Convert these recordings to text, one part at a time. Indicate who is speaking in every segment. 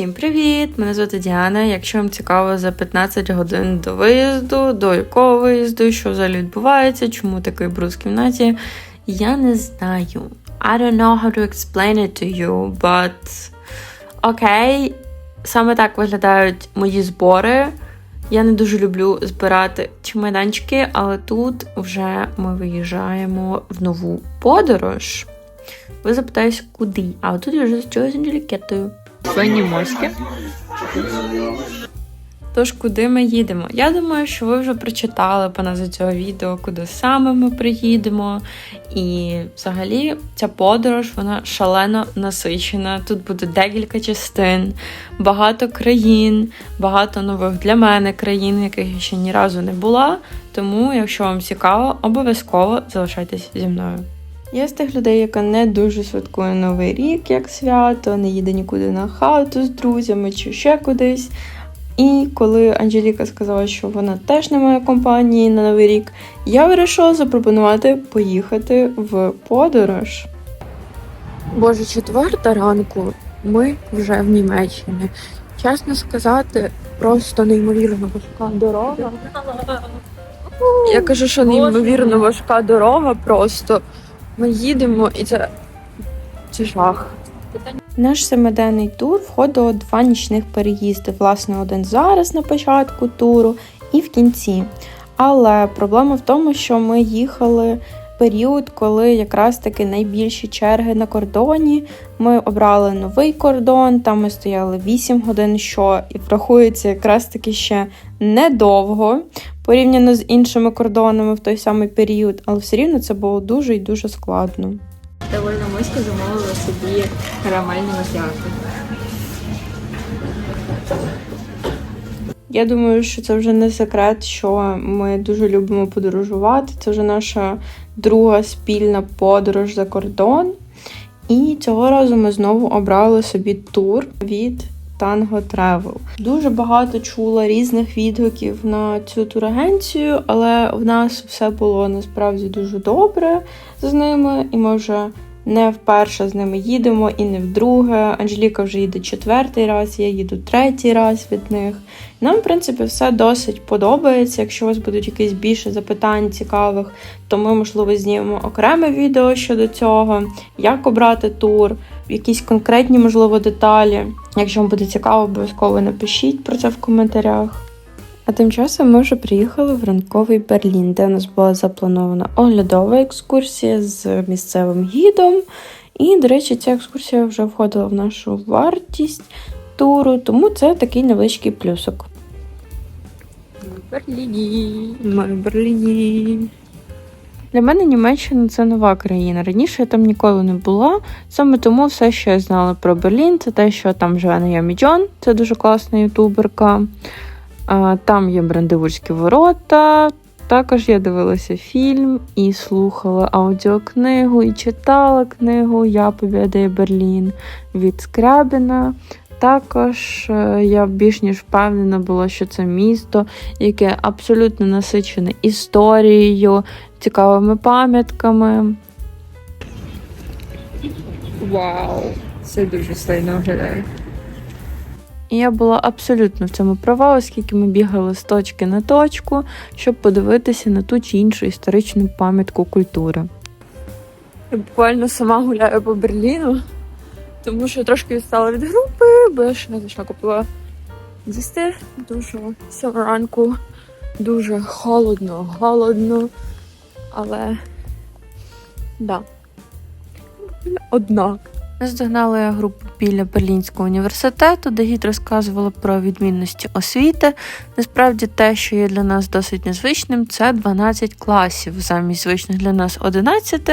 Speaker 1: Всім привіт! Мене звати Діана. Якщо вам цікаво за 15 годин до виїзду, до якого виїзду, що взагалі відбувається, чому такий брус в кімнаті, я не знаю. I don't know how to explain it to you, but окей, саме так виглядають мої збори. Я не дуже люблю збирати чемоданчики, але тут вже ми виїжджаємо в нову подорож. Ви запитаєте, куди? А отут я вже з чогось Анжелікетою. Фені моськи. Тож, куди ми їдемо? Я думаю, що ви вже прочитали по назві цього відео, куди саме ми приїдемо. І взагалі ця подорож вона шалено насичена. Тут буде декілька частин, багато країн, багато нових для мене країн, яких я ще ні разу не була. Тому, якщо вам цікаво, обов'язково залишайтесь зі мною. Я з тих людей, яка не дуже святкує Новий рік як свято, не їде нікуди на хату з друзями чи ще кудись. І коли Анжеліка сказала, що вона теж не має компанії на Новий рік, я вирішила запропонувати поїхати в подорож. Боже, четверта ранку ми вже в Німеччині. Чесно сказати, просто неймовірно важка дорога. Я кажу, що неймовірно важка дорога просто. Ми їдемо і це, це жах. Наш семиденний тур входило два нічних переїзди. Власне, один зараз на початку туру і в кінці. Але проблема в тому, що ми їхали період, коли якраз таки найбільші черги на кордоні. Ми обрали новий кордон, там ми стояли 8 годин, що і врахується якраз таки ще недовго порівняно з іншими кордонами в той самий період, але все рівно це було дуже і дуже складно.
Speaker 2: Довольно миська замовила собі карамельне макіато.
Speaker 1: Я думаю, що це вже не секрет, що ми дуже любимо подорожувати. Це вже наша друга спільна подорож за кордон. І цього разу ми знову обрали собі тур від Tango Travel. Дуже багато чула різних відгуків на цю турагенцію, але в нас все було насправді дуже добре з ними, і ми вже не вперше з ними їдемо і не вдруге. Анжеліка вже їде четвертий раз, я їду третій раз від них. Нам, в принципі, все досить подобається. Якщо у вас будуть якісь більше запитань цікавих, то ми, можливо, знімемо окреме відео щодо цього, як обрати тур, якісь конкретні, можливо, деталі. Якщо вам буде цікаво, обов'язково напишіть про це в коментарях. А тим часом ми вже приїхали в ранковий Берлін, де у нас була запланована оглядова екскурсія з місцевим гідом. І, до речі, ця екскурсія вже входила в нашу вартість туру, тому це такий невеличкий плюсок.
Speaker 2: В Берліні.
Speaker 1: Ми в Берліні. Для мене Німеччина це нова країна. Раніше я там ніколи не була. Саме тому все, що я знала про Берлін, це те, що там живе Найомі Джон, це дуже класна ютуберка. Там є Брандивурські ворота. Також я дивилася фільм і слухала аудіокнигу, і читала книгу Я Побєдаю Берлін від Скрябіна. Також е, я більш ніж впевнена була, що це місто, яке абсолютно насичене історією, цікавими пам'ятками.
Speaker 2: Вау! Це дуже стильно виглядає.
Speaker 1: І я була абсолютно в цьому права, оскільки ми бігали з точки на точку, щоб подивитися на ту чи іншу історичну пам'ятку культури. Я буквально сама гуляю по Берліну, тому що трошки відстала від групи, бо я ще не зайшла купила зісти, Дуже сьома ранку дуже холодно, голодно, але да. Однак. Наздогнала я групу біля Берлінського університету, де гід розказувала про відмінності освіти. Насправді, те, що є для нас досить незвичним, це 12 класів замість звичних для нас 11.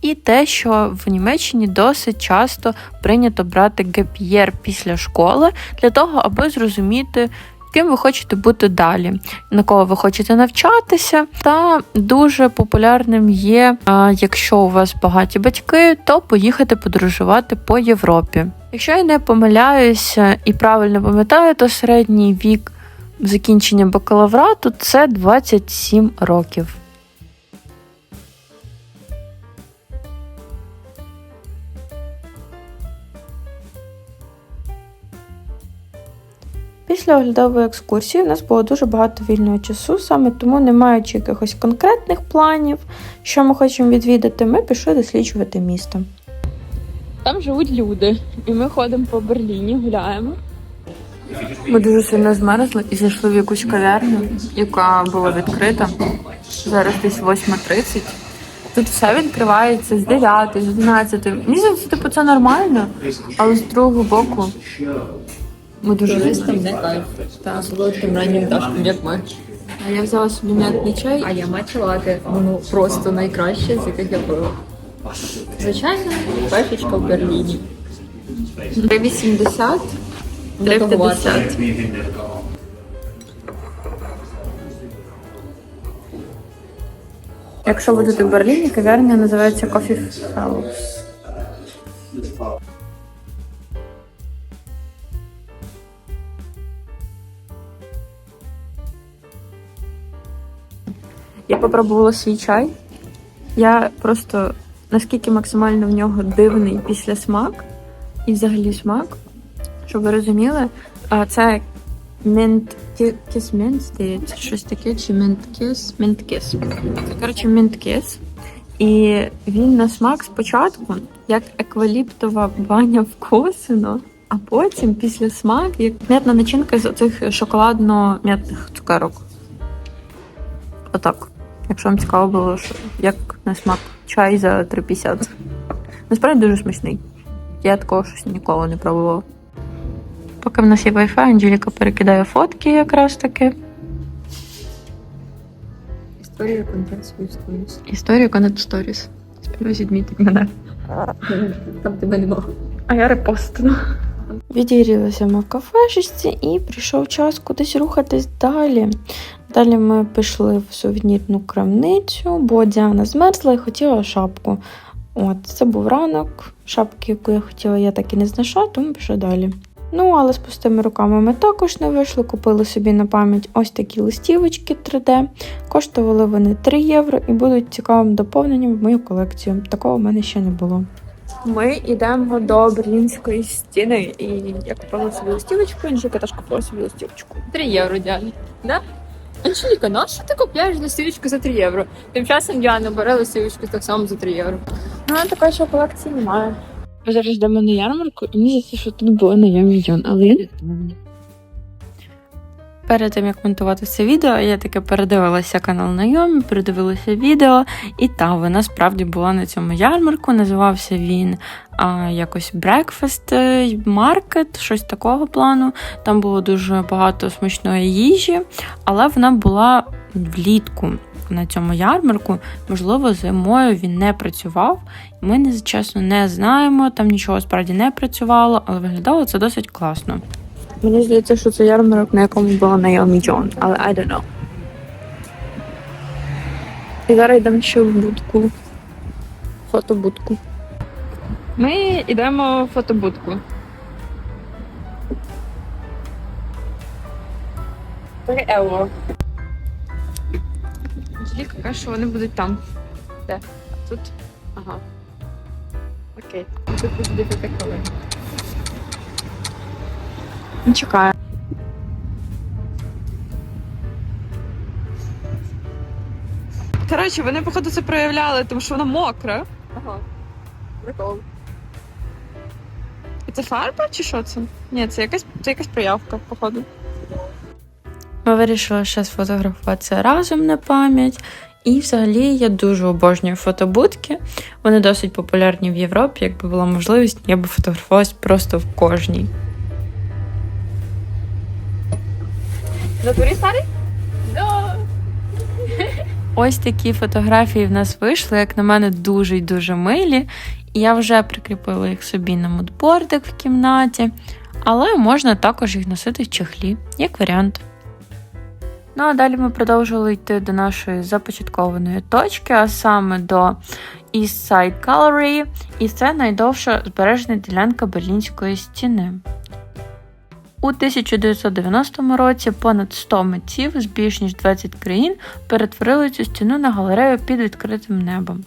Speaker 1: І те, що в Німеччині досить часто прийнято брати геп'єр після школи для того, аби зрозуміти. Ким ви хочете бути далі, на кого ви хочете навчатися, та дуже популярним є, якщо у вас багаті батьки, то поїхати подорожувати по Європі. Якщо я не помиляюся і правильно пам'ятаю, то середній вік закінчення бакалаврату це 27 років. Після оглядової екскурсії у нас було дуже багато вільного часу, саме тому, не маючи якихось конкретних планів, що ми хочемо відвідати, ми пішли досліджувати місто.
Speaker 2: Там живуть люди, і ми ходимо по Берліні, гуляємо.
Speaker 1: Ми дуже сильно змерзли і зайшли в якусь кав'ярню, яка була відкрита. Зараз десь 8.30. Тут все відкривається з 9, з 11. Мені здається, типу, це нормально, але з другого боку ми дуже
Speaker 2: Туристам не кайф. Та солодким раннім пташкам, як ми.
Speaker 1: А я взяла собі м'ятний чай.
Speaker 2: А я матча лати, воно просто найкраще, з яких я пила. Звичайно, пешечка в Берліні.
Speaker 1: 3,80, 3,50. Якщо будете в Берліні, кав'ярня називається Coffee House. Я попробувала свій чай. Я просто наскільки максимально в нього дивний після смак і взагалі смак, щоб ви розуміли, це мент кисмент, здається, щось таке, чи менткис, менткис. Це коротше менткис. І він на смак спочатку як екваліптова баня вкосино, а потім після смак як м'ятна начинка з оцих шоколадно-м'ятних цукерок. Отак. Якщо вам цікаво було, що як на смак чай за 3,50. Насправді дуже смачний. Я такого щось ніколи не пробувала. Поки в нас є Wi-Fi, Анжеліка перекидає фотки якраз таки.
Speaker 2: Історія контент свою сторіс.
Speaker 1: Історію Connect Stories. Сподіваюсь, відмітить мене.
Speaker 2: Там тебе нема.
Speaker 1: А я репостила. Відігрілися ми в кафешечці і прийшов час кудись рухатись далі. Далі ми пішли в сувенірну крамницю, бо Діана змерзла і хотіла шапку. От, це був ранок. Шапки, яку я хотіла, я так і не знайшла, тому пішла далі. Ну, але з пустими руками ми також не вийшли. Купили собі на пам'ять ось такі листівочки 3D. Коштували вони 3 євро і будуть цікавим доповненням в мою колекцію. Такого в мене ще не було. Ми йдемо до берлінської стіни, і я купила собі листівочку, Анжеліка теж купила собі листівочку.
Speaker 2: 3 євро, Діана. Да? Анжеліка, ну а що ти купляєш листівочку за 3 євро? Тим часом Діана бере листівочку так само за 3 євро.
Speaker 1: Ну, такої що колекції немає. Ми зараз йдемо на ярмарку, і мені здається, що тут було на мільйон, але я не. Перед тим як монтувати це відео, я таке передивилася канал Найомі, передивилася відео, і та вона справді була на цьому ярмарку. Називався він а, якось Breakfast Market, щось такого плану. Там було дуже багато смачної їжі, але вона була влітку на цьому ярмарку. Можливо, зимою він не працював. Ми чесно не знаємо, там нічого справді не працювало, але виглядало це досить класно. Мені здається, що це ярмарок, на якому була Найомі Джон, але I don't know. І зараз йдемо ще в будку. Фотобудку.
Speaker 2: Ми йдемо в фотобудку. Три євро. Анжеліка каже, що вони будуть там. Де? Тут? Ага. Окей. Тут буде 10 хвилин.
Speaker 1: Чекаю.
Speaker 2: Коротше, вони, походу, це проявляли, тому що вона мокра. Ага. Прикол. І це фарба чи що це? Ні, це якась, це якась проявка, походу.
Speaker 1: Ми вирішили ще сфотографуватися разом на пам'ять. І взагалі я дуже обожнюю фотобудки. Вони досить популярні в Європі. Якби була можливість, я би фотографувалась просто в кожній.
Speaker 2: На дворі старий? Да.
Speaker 1: Ось такі фотографії в нас вийшли, як на мене, дуже й дуже милі. І я вже прикріпила їх собі на мудбордик в кімнаті, але можна також їх носити в чехлі, як варіант. Ну а далі ми продовжили йти до нашої започаткованої точки, а саме до East Side Gallery, і це найдовша збережена ділянка Берлінської стіни. У 1990 році понад 100 митців з більш ніж 20 країн перетворили цю стіну на галерею під відкритим небом.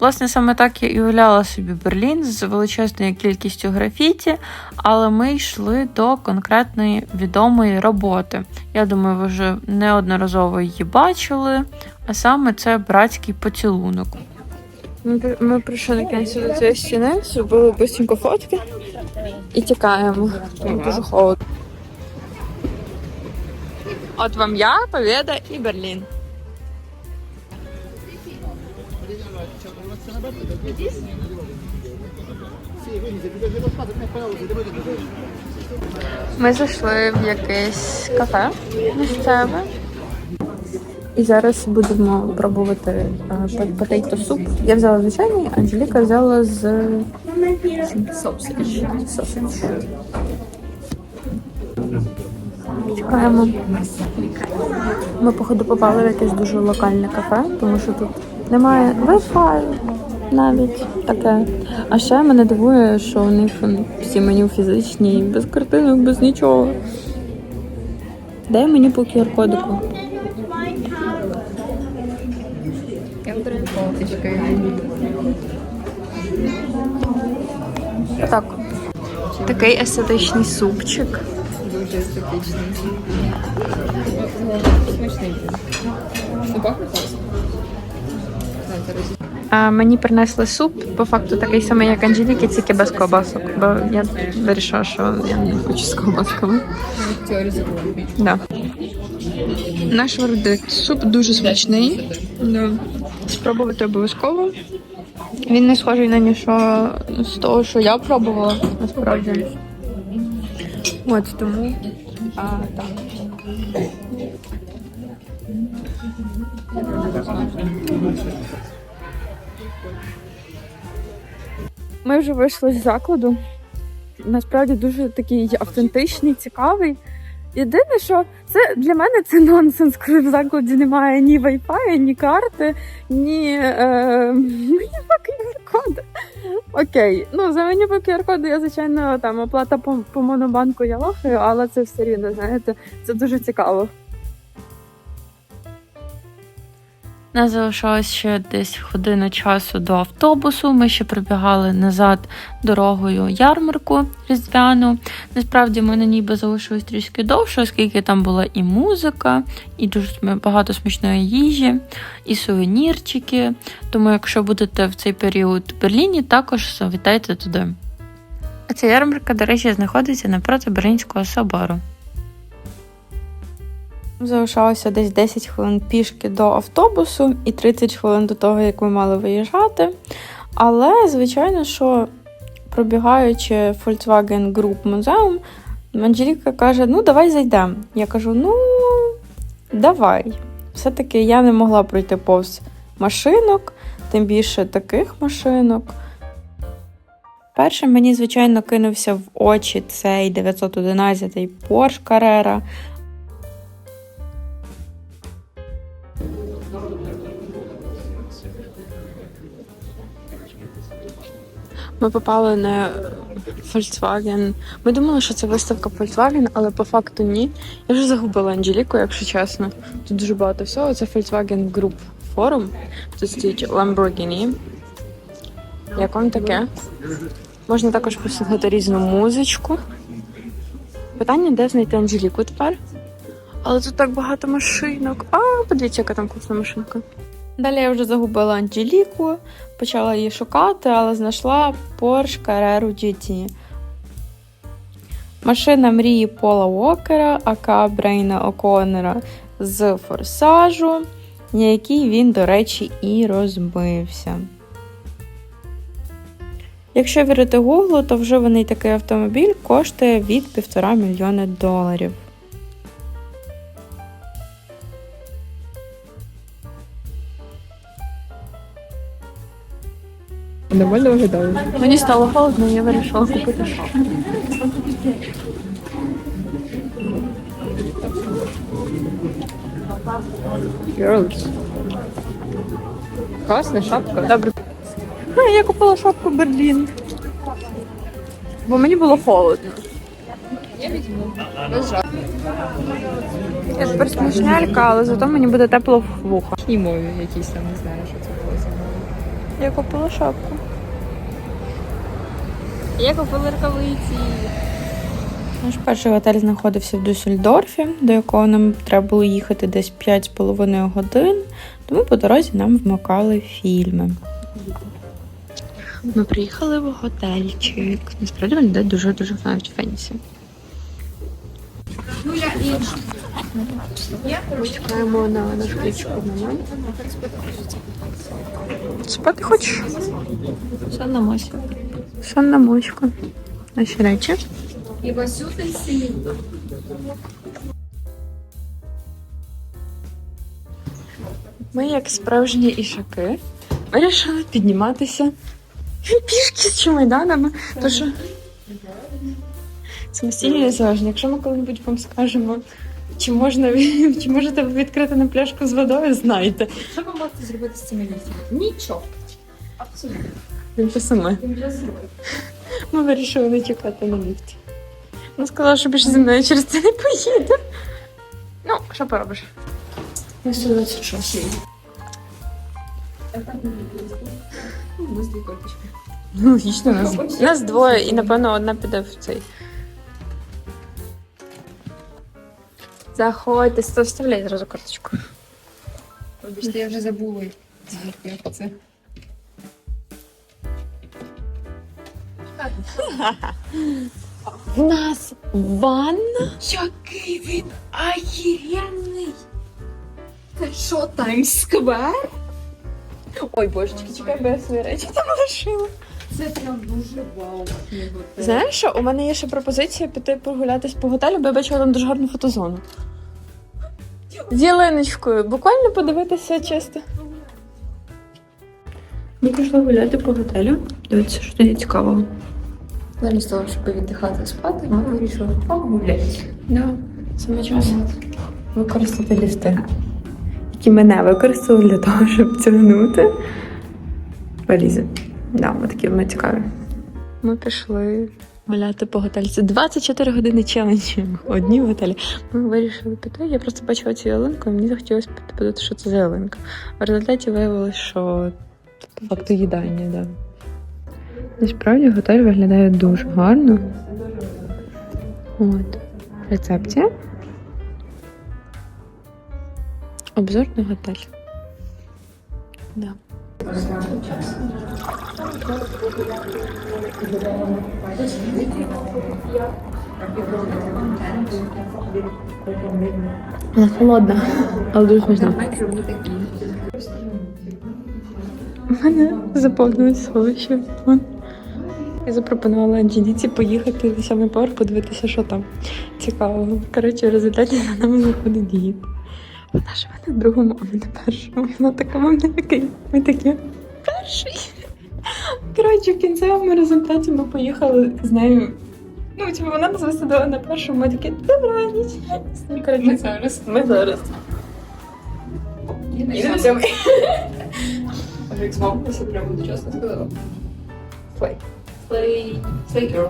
Speaker 1: Власне, саме так я і уявляла собі Берлін з величезною кількістю графіті, але ми йшли до конкретної відомої роботи. Я думаю, ви вже неодноразово її бачили, а саме це братський поцілунок. Ми, прийшли на кінець до цієї стіни, зробили бистренько фотки і тікаємо. Дуже холодно. От вам я, Побєда і Берлін. Ми зайшли в якесь кафе місцеве. І зараз будемо пробувати потейто суп. Я взяла звичайний, Анжеліка взяла з сосич. Чекаємо. Ми, походу, попали в якесь дуже локальне кафе, тому що тут немає Wi-Fi навіть таке. А ще мене дивує, що у них всі меню фізичні, без картинок, без нічого. Дай мені по QR-кодику. Так. Такий естетичний супчик.
Speaker 2: Дуже естетичний. Смачний. Ну,
Speaker 1: мені принесли суп, по факту такий самий, як Анжеліки, тільки без ковбасок. Бо я вирішила, що я не хочу з ковбасками. Да. Наш вердикт. Суп дуже смачний. Да. Спробувати обов'язково. Він не схожий на нічого з того, що я пробувала, насправді. От тому. А, так. Ми вже вийшли з закладу. Насправді дуже такий автентичний, цікавий. Єдине, що це для мене це нонсенс, коли в закладі немає ні Wi-Fi, ні карти, ні, е, ні QR-коду. Окей, ну за мені по QR-коду я, звичайно, там оплата по, по монобанку я лохаю, але це все рівно, знаєте, це дуже цікаво. Нас залишалось ще десь година часу до автобусу. Ми ще прибігали назад дорогою ярмарку різдвяну. Насправді ми на ній би залишились трішки довше, оскільки там була і музика, і дуже багато смачної їжі, і сувенірчики. Тому, якщо будете в цей період в Берліні, також завітайте туди. А ця ярмарка, до речі, знаходиться напроти Берлінського собору. Залишалося десь 10 хвилин пішки до автобусу і 30 хвилин до того, як ми мали виїжджати. Але, звичайно, що пробігаючи Volkswagen Group музеум, Анжеліка каже: ну, давай зайдемо. Я кажу: ну, давай. Все-таки я не могла пройти повз машинок, тим більше таких машинок. Першим мені, звичайно, кинувся в очі цей 911 Porsche Carrera. Ми попали на Volkswagen. Ми думали, що це виставка Volkswagen, але по факту ні. Я вже загубила Анжеліку, якщо чесно. Тут дуже багато всього. Це Volkswagen Group Forum. Тут стоїть Lamborghini. Як вам таке? Можна також послухати різну музичку. Питання, де знайти Анжеліку тепер? Але тут так багато машинок. А, подивіться, яка там класна машинка. Далі я вже загубила Анжеліку, почала її шукати, але знайшла Porsche Carrera GT. Машина мрії Пола Уокера, ака Брейна О'Коннора з форсажу, на якій він, до речі, і розбився. Якщо вірити Гуглу, то вживаний такий автомобіль коштує від 1,5 мільйони доларів.
Speaker 2: Нормально виглядає.
Speaker 1: Мені стало холодно, я вирішила купити шапку.
Speaker 2: Girls. Класна шапка.
Speaker 1: Добре. Я купила шапку Берлін. Бо мені було холодно.
Speaker 2: Я візьму.
Speaker 1: Я тепер смішнялька, але зато мені буде тепло в вуха.
Speaker 2: І мові якісь там не знаю, що це.
Speaker 1: Я купила шапку.
Speaker 2: Я купила рукавиці.
Speaker 1: Наш перший готель знаходився в Дюссельдорфі, до якого нам треба було їхати десь 5,5 годин, тому по дорозі нам вмикали фільми. Ми приїхали в готельчик. Насправді він йде дуже-дуже навіть фенсі. Чекаємо на нашу клічку момент. Спати хочеш?
Speaker 2: Санна Моська.
Speaker 1: Сонна мочка. Наші речі.
Speaker 2: І Васюта і син.
Speaker 1: Ми, як справжні ішаки, вирішили підніматися пішки з чемоданами. Тому що самостійно незалежно. Якщо ми коли-небудь вам скажемо, чи можна чи можете ви відкрити на пляшку з водою, знайте.
Speaker 2: Що ви можете зробити з цими ліфтами? Нічого. Абсолютно.
Speaker 1: Він по саме.
Speaker 2: Тимчасово.
Speaker 1: Ми вирішили не чекати на ліфті. Ну, сказала, що більше зі мною через це не поїде. Ну, що поробиш?
Speaker 2: Ну, 126. Ну, у нас дві карточки.
Speaker 1: Ну, логічно, нас, нас двоє, і напевно одна піде в цей. Заходьте, ста- вставляй зразу карточку.
Speaker 2: Вибачте, я вже забула. Як це?
Speaker 1: В нас ванна.
Speaker 2: Який він агіренний! Це що, Таймс-сквер?
Speaker 1: Ой, божечки, чекай, бо я свої речі там лишила.
Speaker 2: Це прям дуже вау.
Speaker 1: Знаєш що, у мене є ще пропозиція піти прогулятись по готелю, бо я бачила там дуже гарну фотозону. З ялиночкою, буквально подивитися чисто. Ми пішли гуляти по готелю. Дивіться, що тут є цікавого.
Speaker 2: Замість того, щоб віддихати спати, ми вирішили погуляти.
Speaker 1: Да, саме час використати ліфти, які мене використали для того, щоб тягнути валізи. Да, ми такі ми цікаві. Ми пішли гуляти по готелі. Це 24 години челенджі. Одні в готелі. Ми вирішили піти. Я просто бачила цю ялинку, і мені захотілося піти що це за ялинка. В результаті виявилось, що по факту їдання, да. Насправді готель виглядає дуже гарно. От. Рецепція. Обзор на готель. Да. Вона холодна, але дуже смачна. У мене заповнилось сховище. Я запропонувала Анжеліці поїхати на сьомий поверх, подивитися, що там цікавого. Коротше, в результаті за нами заходить гід. Вона живе на другому, а ми на першому. І Вона така, ми не такий. Ми такі перший. Коротше, в кінцевому результаті ми поїхали з нею. Ну, типу, вона нас висадила на першому, ми такі, добра ніч. Ну,
Speaker 2: Ми зараз.
Speaker 1: Ми зараз.
Speaker 2: І
Speaker 1: на цьому.
Speaker 2: Прямо чесно сказала.
Speaker 1: Play.
Speaker 2: Play, play girl.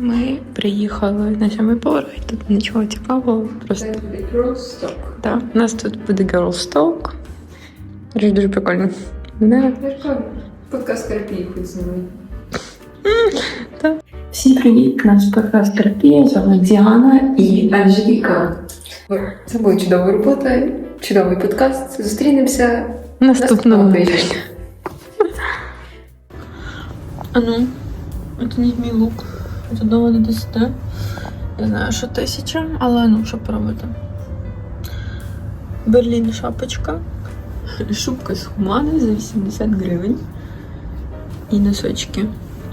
Speaker 1: Ми приїхали на сьомий поверх, і тут нічого цікавого, просто
Speaker 2: Це буде
Speaker 1: так. У нас тут буде Girl Talk. Дуже дуже прикольно.
Speaker 2: Кажу, подкаст терапії хоч знімай.
Speaker 1: Всім привіт! Наш подкаст терапія звати Діана і
Speaker 2: Анжеліка. Це була чудова робота, чудовий подкаст. Зустрінемося
Speaker 1: наступного
Speaker 2: тижня.
Speaker 1: А ну, оцініть мій лук. Від 1 до 10. Я знаю, що тисяча, але ну, що поробити. Берлін шапочка. Шубка з хумани за 80 гривень. І носочки.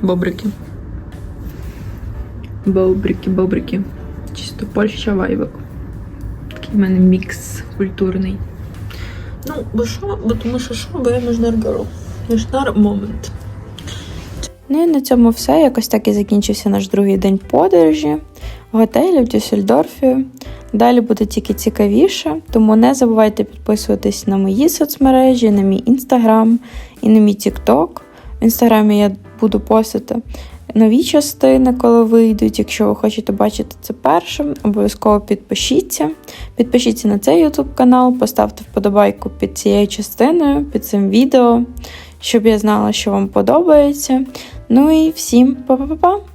Speaker 1: Бобрики. Бобрики, бобрики. Чисто Польща вайбик. Такий в мене мікс культурний. Ну, бо що? Бо тому що що, бо я мажнар girl. Мажнар момент. Ну і на цьому все. Якось так і закінчився наш другий день подорожі в готелі в Дюссельдорфі. Далі буде тільки цікавіше, тому не забувайте підписуватись на мої соцмережі, на мій інстаграм і на мій тікток. В інстаграмі я буду постити нові частини, коли вийдуть. Якщо ви хочете бачити це першим, обов'язково підпишіться. Підпишіться на цей YouTube канал, поставте вподобайку під цією частиною, під цим відео, щоб я знала, що вам подобається. Ну і всім па-па-па-па!